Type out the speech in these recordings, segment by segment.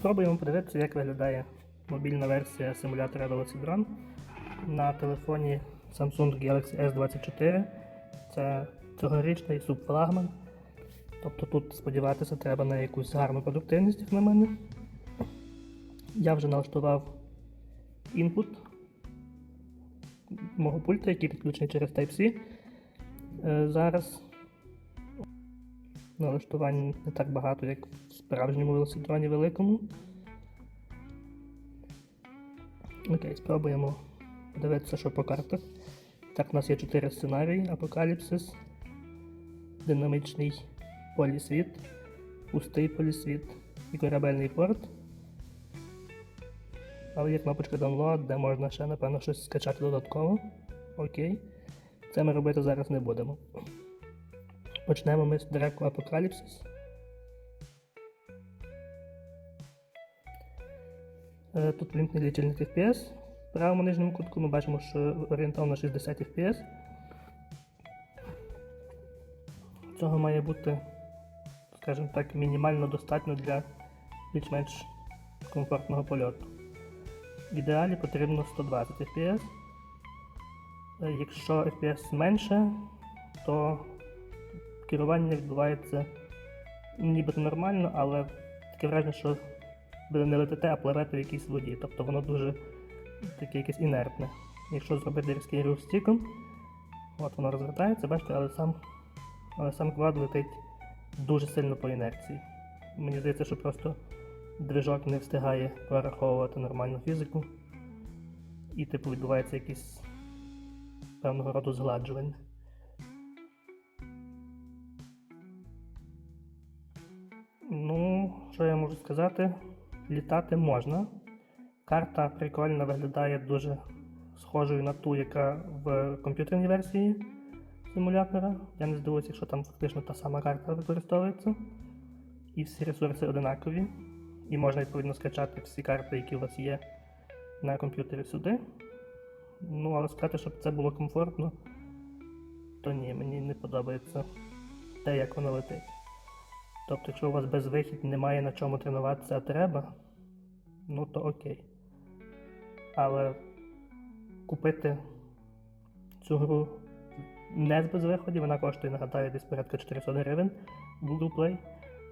Спробуємо подивитися, як виглядає мобільна версія симулятора Velocidron на телефоні Samsung Galaxy S24. Це цьогорічний субфлагман. Тобто тут сподіватися треба на якусь гарну продуктивність, як на мене. Я вже налаштував інпут мого пульта, який підключений через Type-C. Е, Зараз налаштувань не так багато, як в справжньому велосипедроні великому. Окей, спробуємо подивитися, що по картах. Так, у нас є 4 сценарії: Апокаліпсис, динамічний полісвіт, пустий полісвіт і корабельний порт. Але є кнопочка Download, де можна ще, напевно, щось скачати додатково. Окей. Це ми робити зараз не будемо. Почнемо ми з треку Апокаліпсис. Е, Тут вимкнений лічильник FPS. В правому нижньому кутку ми бачимо, що орієнтовно 60 FPS. Цього має бути, скажімо так, мінімально достатньо для більш-менш комфортного польоту. В ідеалі потрібно 120 FPS. Е, Якщо FPS менше, то керування відбувається нібито нормально, але таке враження, що ви не летите, а пливете в якійсь воді. Тобто воно дуже таке якесь інертне. Якщо зробити різкий рух стіком, от воно розвертається, бачите, але сам, але сам квад летить дуже сильно по інерції. Мені здається, що просто движок не встигає прораховувати нормальну фізику. І типу відбувається якийсь певного роду згладжування. Що я можу сказати? Літати можна. Карта прикольно виглядає дуже схожою на ту, яка в комп'ютерній версії симулятора. Я не здивуюся, якщо там фактично та сама карта використовується. І всі ресурси одинакові. І можна відповідно скачати всі карти, які у вас є на комп'ютері сюди. Ну, але сказати, щоб це було комфортно, то ні, мені не подобається те, як воно летить. Тобто, якщо у вас безвихідь немає на чому тренуватися, а треба, ну то окей. Але купити цю гру не з безвиходів, вона коштує, нагадаю, десь порядка 400 гривень в Google Play.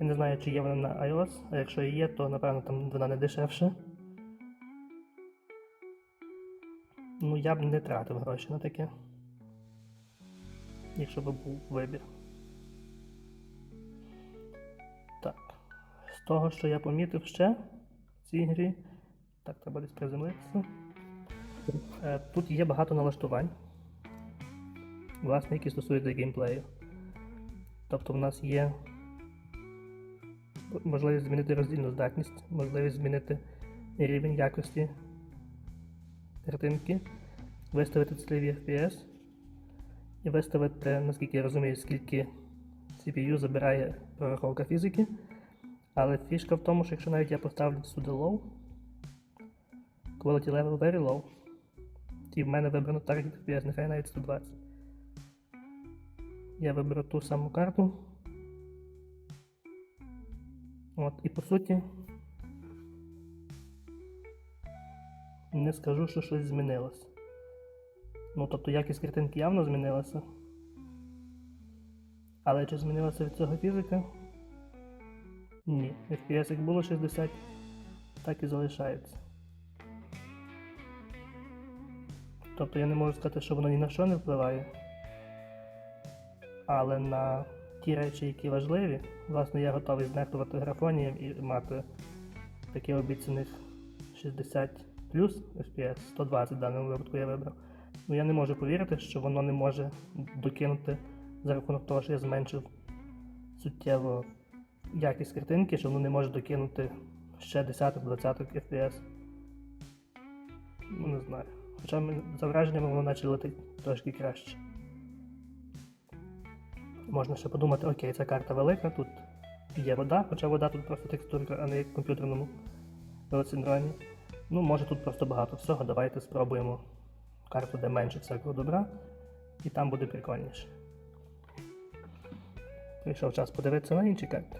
Я не знаю, чи є вона на iOS, а якщо є, то напевно там вона не дешевша. Ну, я б не тратив гроші на таке. Якщо б був вибір. Того, що я помітив ще в цій грі. Так, треба десь приземлитися. Е, Тут є багато налаштувань, власне, які стосуються геймплею. Тобто в нас є можливість змінити роздільну здатність, можливість змінити рівень якості картинки, виставити цільові FPS і виставити, наскільки я розумію, скільки CPU забирає прораховка фізики. Але фішка в тому, що якщо навіть я поставлю сюди low, quality level very low, і в мене вибрано target FPS, нехай навіть 120. Я виберу ту саму карту. От, і по суті, не скажу, що щось змінилося. Ну, тобто якість картинки явно змінилася. Але чи змінилася від цього фізика? Ні. FPS як було 60, так і залишається. Тобто я не можу сказати, що воно ні на що не впливає. Але на ті речі, які важливі, власне, я готовий знехтувати графонієм і мати таке обіцяних 60 плюс FPS, 120 в даному випадку я вибрав. Ну я не можу повірити, що воно не може докинути за рахунок того, що я зменшив суттєво якість картинки, що воно не може докинути ще 10-20 FPS. Ну, не знаю. Хоча за враженнями воно наче летить трошки краще. Можна ще подумати, окей, ця карта велика, тут є вода, хоча вода тут просто текстурка, а не як в комп'ютерному велосиндромі. Ну, може тут просто багато всього. Давайте спробуємо карту, де менше всякого добра, і там буде прикольніше. Прийшов час подивитися на інші карти.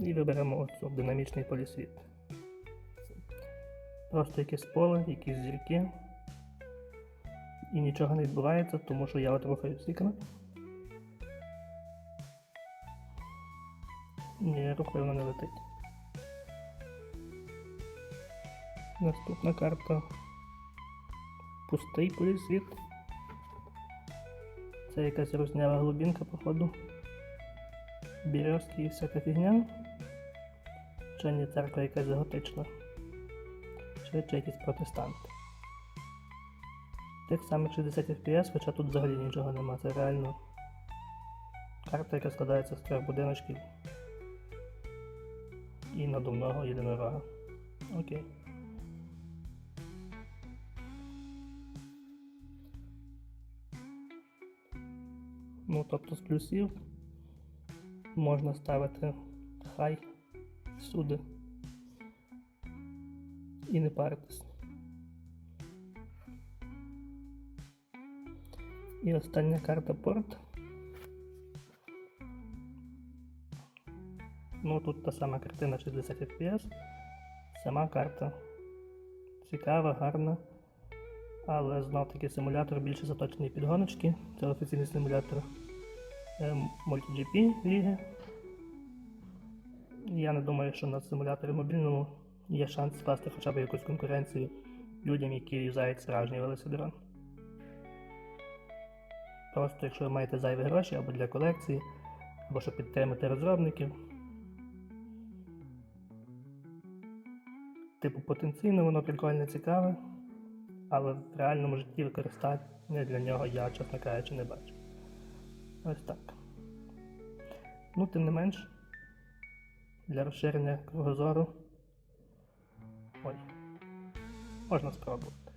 І виберемо оцю динамічний полісвіт. Просто якесь поле, якісь зірки. І нічого не відбувається, тому що я от рухаюсь екран. Ні, рухаю, вона не летить. Наступна карта. Пустий полісвіт. Це якась рознява глибінка, походу. Бірьозки і всяка фігня. Чи не церква якась готична. Чи, якісь протестанти. Тих самих 60 FPS, хоча тут взагалі нічого нема. Це реально карта, яка складається з трьох будиночків і надувного єдинорога. Окей. Ну, тобто з плюсів можна ставити хай всюди і не паритись. І остання карта порт. Ну тут та сама картина 60 FPS. Сама карта цікава, гарна. Але знов таки симулятор більше заточений під гоночки. Це офіційний симулятор е, MultiGP ліги. Я не думаю, що на симуляторі мобільному є шанс скласти хоча б якусь конкуренцію людям, які юзають справжній велосипедон. Просто якщо ви маєте зайві гроші або для колекції, або щоб підтримати розробників. Типу, потенційно воно прикольне цікаве, але в реальному житті використання для нього я, чесно кажучи, не бачу. Ось так. Ну, тим не менш, для розширення кругозору. Ой, можна спробувати.